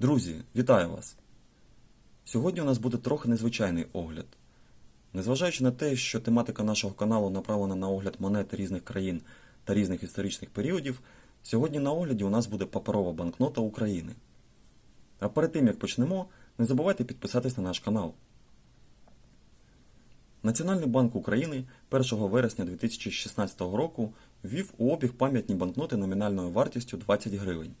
Друзі, вітаю вас! Сьогодні у нас буде трохи незвичайний огляд. Незважаючи на те, що тематика нашого каналу направлена на огляд монет різних країн та різних історичних періодів, сьогодні на огляді у нас буде паперова банкнота України. А перед тим як почнемо, не забувайте підписатись на наш канал. Національний банк України 1 вересня 2016 року ввів у обіг пам'ятні банкноти номінальною вартістю 20 гривень,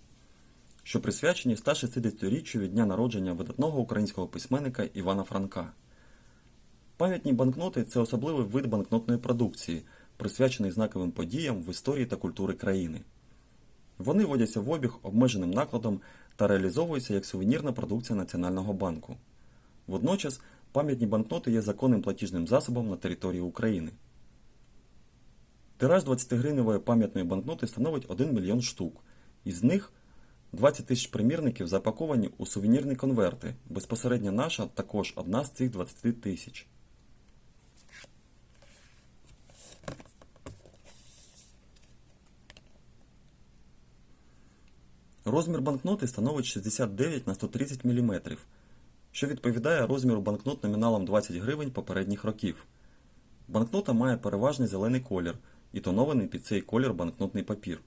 що присвячені 160-річчю від дня народження видатного українського письменника Івана Франка. Пам'ятні банкноти це особливий вид банкнотної продукції, присвячений знаковим подіям в історії та культури країни. Вони вводяться в обіг обмеженим накладом та реалізовуються як сувенірна продукція Національного банку. Водночас пам'ятні банкноти є законним платіжним засобом на території України. Тираж 20-гривневої пам'ятної банкноти становить 1 мільйон штук, із них 20 тисяч примірників запаковані у сувенірні конверти. Безпосередньо наша також одна з цих 20 тисяч. Розмір банкноти становить 69 на 130 мм, що відповідає розміру банкнот номіналом 20 гривень попередніх років. Банкнота має переважний зелений колір і тонований під цей колір банкнотний папір.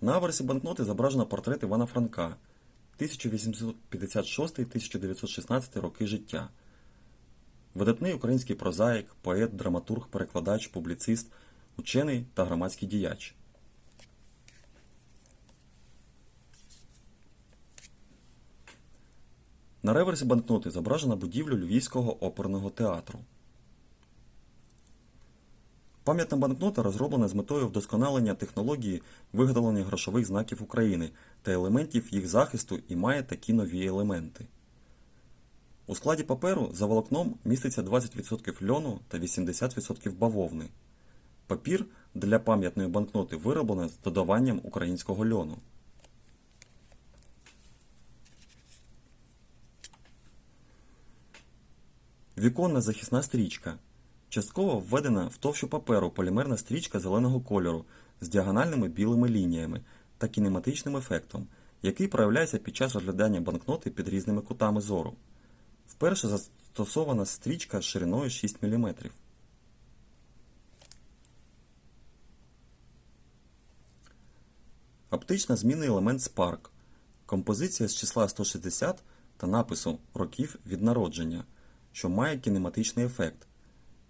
На аверсі банкноти зображено портрет Івана Франка 1856-1916 роки життя. Видатний український прозаїк, поет, драматург, перекладач, публіцист, учений та громадський діяч. На реверсі банкноти зображена будівля Львівського оперного театру. Пам'ятна банкнота розроблена з метою вдосконалення технології виготовлення грошових знаків України та елементів їх захисту і має такі нові елементи. У складі паперу за волокном міститься 20% льону та 80% бавовни. Папір для пам'ятної банкноти вироблено з додаванням українського льону. Віконна захисна стрічка. Частково введена в товщу паперу полімерна стрічка зеленого кольору з діагональними білими лініями та кінематичним ефектом, який проявляється під час розглядання банкноти під різними кутами зору. Вперше застосована стрічка шириною 6 мм. Оптична змінний елемент Spark. Композиція з числа 160 та напису років від народження, що має кінематичний ефект.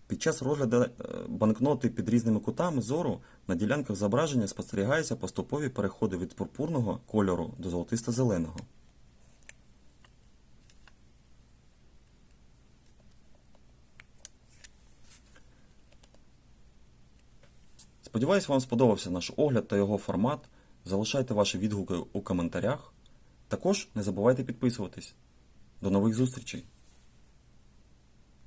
Під час розгляду е, банкноти під різними кутами зору на ділянках зображення спостерігаються поступові переходи від пурпурного кольору до золотисто-зеленого. Сподіваюсь, вам сподобався наш огляд та його формат. Залишайте ваші відгуки у коментарях. Також не забувайте підписуватись. До нових зустрічей!